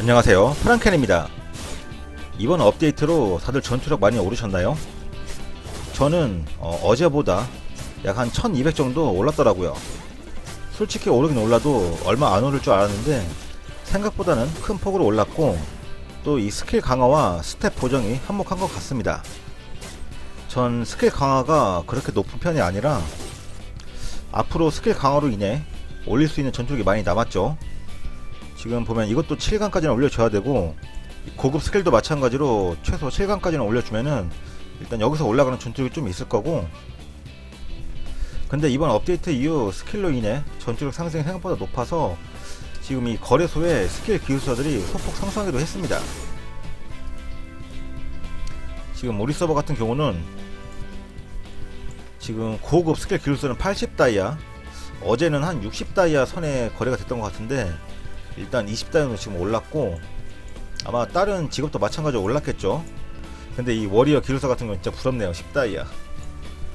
안녕하세요. 프랑켄입니다. 이번 업데이트로 다들 전투력 많이 오르셨나요? 저는 어, 제보다 약 한 1200 정도 올랐더라고요. 솔직히 오르긴 올라도 얼마 안 오를 줄 알았는데 생각보다는 큰 폭으로 올랐고 또 이 스킬 강화와 스텝 보정이 한몫한 것 같습니다. 전 스킬 강화가 그렇게 높은 편이 아니라 앞으로 스킬 강화로 인해 올릴 수 있는 전투력이 많이 남았죠 지금 보면 이것도 7강까지는 올려줘야 되고 고급 스킬도 마찬가지로 최소 7강까지는 올려주면은 일단 여기서 올라가는 전투력이 좀 있을 거고. 근데 이번 업데이트 이후 스킬로 인해 전투력 상승이 생각보다 높아서 지금 이 거래소에 스킬 기술사들이 소폭 상승하기도 했습니다. 지금 우리 서버 같은 경우는 지금 고급 스킬 기술사는 80다이아 어제는 한 60다이아 선에 거래가 됐던 것 같은데 일단 20다이아는 지금 올랐고 아마 다른 직업도 마찬가지로 올랐겠죠? 근데 이 워리어 기술사 같은 건 진짜 부럽네요. 10다이아.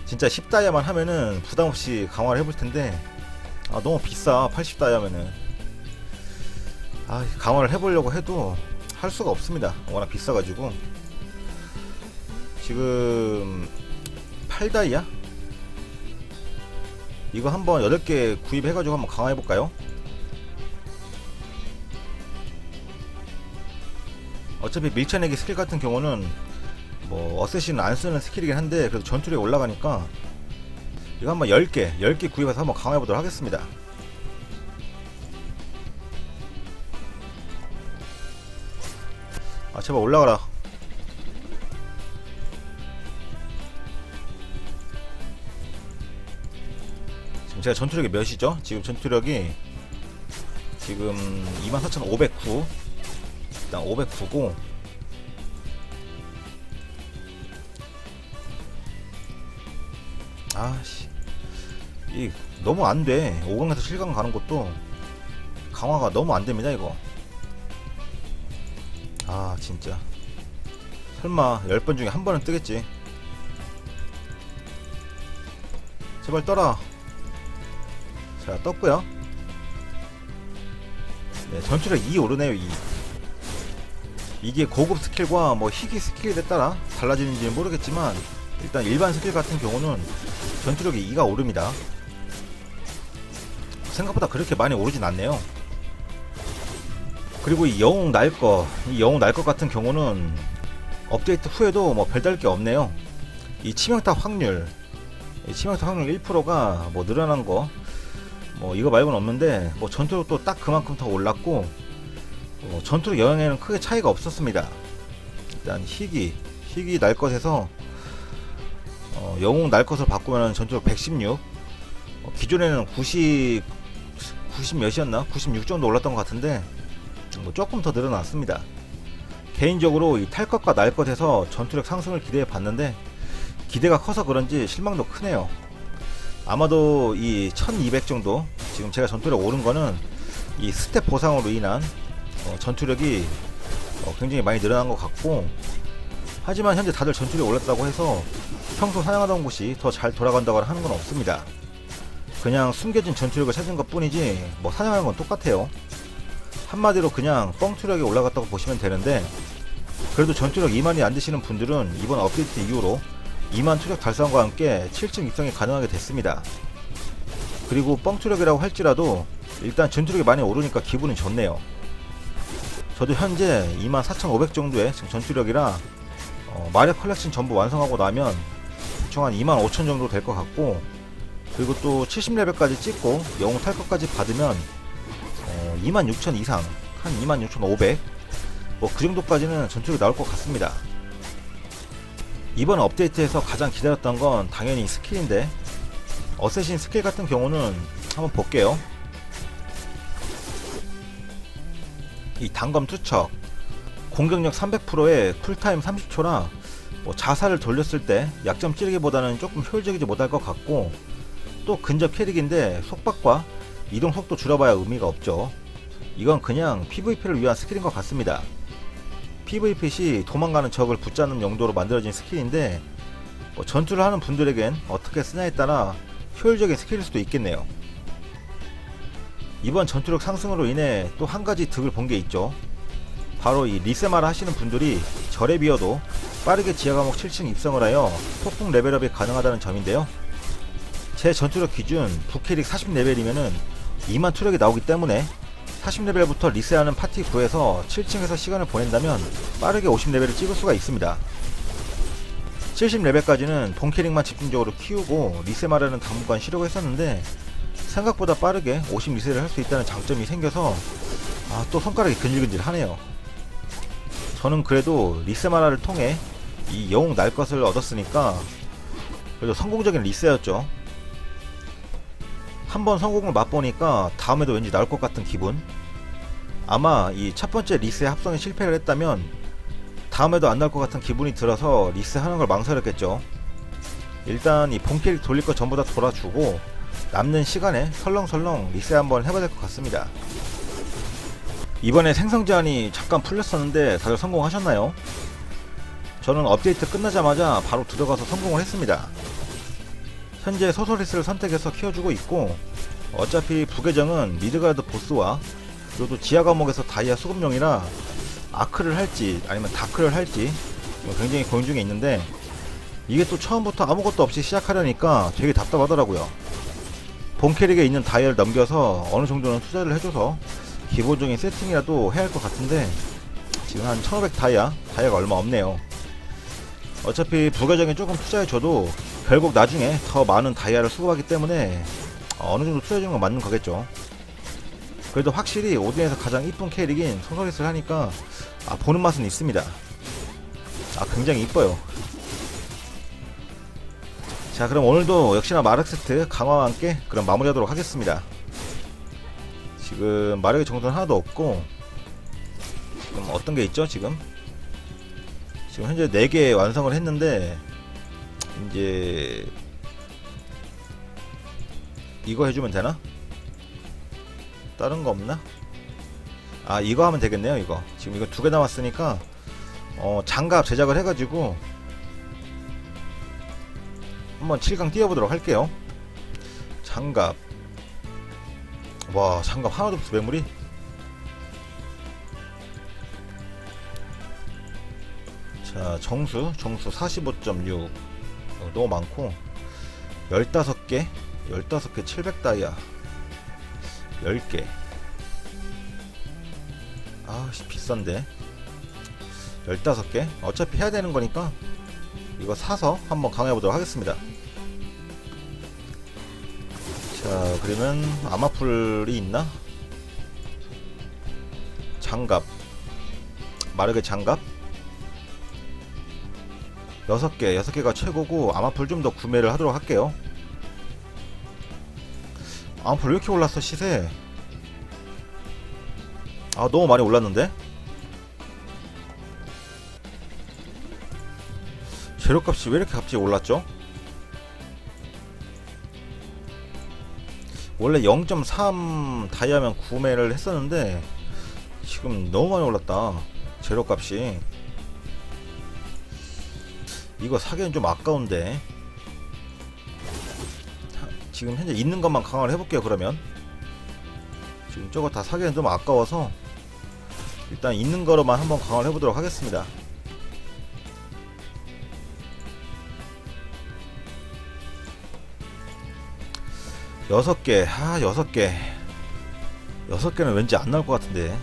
진짜 10다이아만 하면은 부담 없이 강화를 해볼 텐데 아 너무 비싸. 80다이아면은. 아 강화를 해보려고 해도 할 수가 없습니다. 워낙 비싸가지고. 지금 8다이아? 이거 한번 8개 구입해가지고 한번 강화해볼까요? 어차피 밀쳐내기 스킬 같은 경우는 뭐 어쌔신은 안 쓰는 스킬이긴 한데 그래도 전투력이 올라가니까 이거 한번 10개 10개 구입해서 한번 강화해 보도록 하겠습니다. 아 제발 올라가라. 지금 제가 전투력이 몇이죠? 지금 전투력이 지금 24,509 일단 509고. 아씨. 이 너무 안돼. 5강에서 7강 가는 것도 강화가 너무 안됩니다 이거. 아 진짜. 설마 10번 중에 한 번은 뜨겠지. 제발 떠라. 자 떴고요. 네 전투력 2 오르네요 2 이게 고급 스킬과 뭐 희귀 스킬에 따라 달라지는지는 모르겠지만 일단 일반 스킬 같은 경우는 전투력이 2가 오릅니다. 생각보다 그렇게 많이 오르진 않네요. 그리고 이 영웅 이 영웅 날거 같은 경우는 업데이트 후에도 뭐 별다를 게 없네요. 이 치명타 확률, 이 치명타 확률 1%가 뭐 늘어난 거, 뭐 이거 말고는 없는데 뭐 전투력도 딱 그만큼 더 올랐고 어, 전투력 영향에는 크게 차이가 없었습니다. 일단 희귀, 희귀 날 것에서 어, 영웅 날 것을 바꾸면 전투력 116. 어, 기존에는 90, 90 몇이었나? 96 정도 올랐던 것 같은데 뭐 조금 더 늘어났습니다. 개인적으로 이 탈 것과 날 것에서 전투력 상승을 기대해 봤는데 기대가 커서 그런지 실망도 크네요. 아마도 이 1200 정도 지금 제가 전투력 오른 거는 이 스텝 보상으로 인한 어, 전투력이 어, 굉장히 많이 늘어난 것 같고 하지만 현재 다들 전투력이 올랐다고 해서 평소 사용하던 곳이 더 잘 돌아간다거나 하는 건 없습니다. 그냥 숨겨진 전투력을 찾은 것 뿐이지 뭐 사용하는 건 똑같아요. 한마디로 그냥 뻥투력이 올라갔다고 보시면 되는데 그래도 전투력 2만이 안 되시는 분들은 이번 업데이트 이후로 2만 투력 달성과 함께 7층 입성이 가능하게 됐습니다. 그리고 뻥투력이라고 할지라도 일단 전투력이 많이 오르니까 기분은 좋네요. 저도 현재 24,500 정도의 지금 전투력이라 어, 마력 컬렉션 전부 완성하고 나면 대충 한 25,000 정도 될 것 같고 그리고 또 70레벨까지 찍고 영웅 탈 것까지 받으면 어, 26,000 이상 한 26,500 뭐 그 정도까지는 전투력이 나올 것 같습니다. 이번 업데이트에서 가장 기다렸던 건 당연히 스킬인데 어쌔신 스킬 같은 경우는 한번 볼게요 이 단검 투척 공격력 300%에 쿨타임 30초라 뭐 자살을 돌렸을 때 약점 찌르기보다는 조금 효율적이지 못할 것 같고 또 근접 캐릭인데 속박과 이동 속도 줄여봐야 의미가 없죠. 이건 그냥 PVP를 위한 스킬인 것 같습니다. PVP 시 도망가는 적을 붙잡는 용도로 만들어진 스킬인데 뭐 전투를 하는 분들에겐 어떻게 쓰냐에 따라 효율적인 스킬일 수도 있겠네요. 이번 전투력 상승으로 인해 또 한 가지 득을 본 게 있죠. 바로 이 리세마를 하시는 분들이 절에 비어도 빠르게 지하 과목 7층 입성을 하여 폭풍 레벨업이 가능하다는 점인데요. 제 전투력 기준 부캐릭 40레벨이면은 2만 투력이 나오기 때문에 40레벨부터 리세하는 파티 구에서 7층에서 시간을 보낸다면 빠르게 50레벨을 찍을 수가 있습니다. 70레벨까지는 본캐릭만 집중적으로 키우고 리세마라는 당분간 쉬려고 했었는데 생각보다 빠르게 50 리세를 할 수 있다는 장점이 생겨서 아, 또 손가락이 근질근질하네요. 저는 그래도 리세마라를 통해 이 영웅 날 것을 얻었으니까 그래도 성공적인 리세였죠. 한번 성공을 맛보니까 다음에도 왠지 나올 것 같은 기분. 아마 이 첫 번째 리세 합성에 실패를 했다면 다음에도 안 나올 것 같은 기분이 들어서 리세 하는 걸 망설였겠죠. 일단 이 본캐릭 돌릴 거 전부 다 돌아주고 남는 시간에 설렁설렁 리세 한번 해봐야 될 것 같습니다. 이번에 생성 제한이 잠깐 풀렸었는데 다들 성공하셨나요? 저는 업데이트 끝나자마자 바로 들어가서 성공을 했습니다. 현재 소서리스를 선택해서 키워주고 있고 어차피 부계정은 미드가드 보스와 그리고 또 지하 과목에서 다이아 수급용이라 아크를 할지 아니면 다크를 할지 뭐 굉장히 고민 중에 있는데 이게 또 처음부터 아무것도 없이 시작하려니까 되게 답답하더라고요. 본 캐릭에 있는 다이아를 넘겨서 어느 정도는 투자를 해줘서 기본적인 세팅이라도 해야 할 것 같은데 지금 한 1500 다이아 다이아가 얼마 없네요. 어차피 부가적인 조금 투자해줘도 결국 나중에 더 많은 다이아를 수급하기 때문에 어느 정도 투자해주는 건 맞는 거겠죠. 그래도 확실히 오딘에서 가장 이쁜 캐릭인 소서리스를 하니까 아, 보는 맛은 있습니다. 아 굉장히 이뻐요. 자 그럼 오늘도 역시나 마르크세트 강화와 함께 그럼 마무리하도록 하겠습니다. 지금 마력의 정도는 하나도 없고 지금 어떤 게 있죠 지금? 지금 현재 4개 완성을 했는데 이제 이거 해주면 되나? 다른 거 없나? 아 이거 하면 되겠네요 이거 지금 이거 두 개 남았으니까 어 장갑 제작을 해가지고 한번 7강 뛰어보도록 할게요. 장갑. 와 장갑 하나도 없어 매물이? 자 정수 정수 45.6 어, 너무 많고. 15개 15개 700다이아. 10개. 아씨 비싼데. 15개? 어차피 해야 되는 거니까 이거 사서 한번 강해보도록 하겠습니다. 자 그러면 아마풀이 있나? 장갑. 마르게 장갑? 6개 6개가 최고고 아마풀 좀 더 구매를 하도록 할게요. 아마풀 왜 이렇게 올랐어 시세? 아 너무 많이 올랐는데 재료값이 왜 이렇게 갑자기 올랐죠? 원래 0.3 다이아면 구매를 했었는데 지금 너무 많이 올랐다 재료값이. 이거 사기엔 좀 아까운데. 하, 지금 현재 있는 것만 강화를 해볼게요 그러면. 지금 저거 다 사기엔 좀 아까워서 일단 있는 거로만 한번 강화를 해보도록 하겠습니다 여섯 개, 아 여섯 개, 여섯 개는 왠지 안 나올 것 같은데.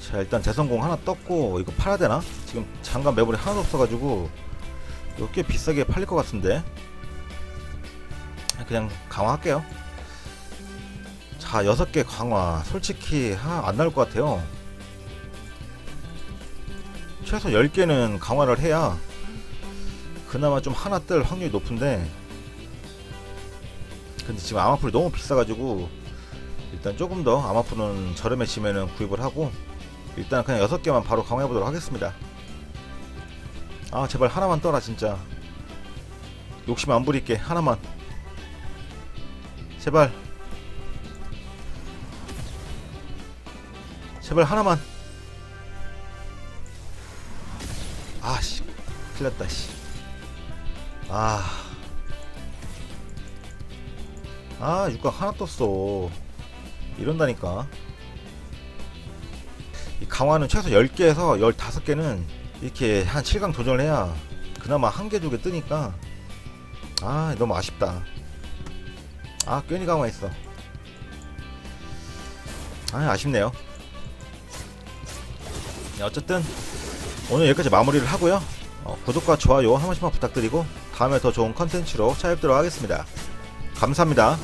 자 일단 대성공 하나 떴고 이거 팔아야 되나? 지금 장갑 매물이 하나도 없어가지고 꽤 비싸게 팔릴 것 같은데. 그냥 강화할게요. 자 여섯 개 강화, 솔직히 하, 안 나올 것 같아요. 최소 10개는 강화를 해야 그나마 좀 하나 뜰 확률이 높은데 근데 지금 아마풀이 너무 비싸가지고 일단 조금 더 아마풀은 저렴해지면은 구입을 하고 일단 그냥 6개만 바로 강화해보도록 하겠습니다. 아 제발 하나만 떠라 진짜. 욕심 안 부릴게 하나만. 제발. 제발 하나만 아씨. 틀렸다 씨. 아. 아 육각 하나 떴어. 이런다니까. 이 강화는 최소 10개에서 15개는 이렇게 한 7강 도전을 해야 그나마 한 개 두 개 뜨니까. 아 너무 아쉽다. 아 괜히 강화했어. 아 아쉽네요. 네, 어쨌든 오늘 여기까지 마무리를 하고요. 어, 구독과 좋아요 한 번씩만 부탁드리고 다음에 더 좋은 컨텐츠로 찾아뵙도록 하겠습니다. 감사합니다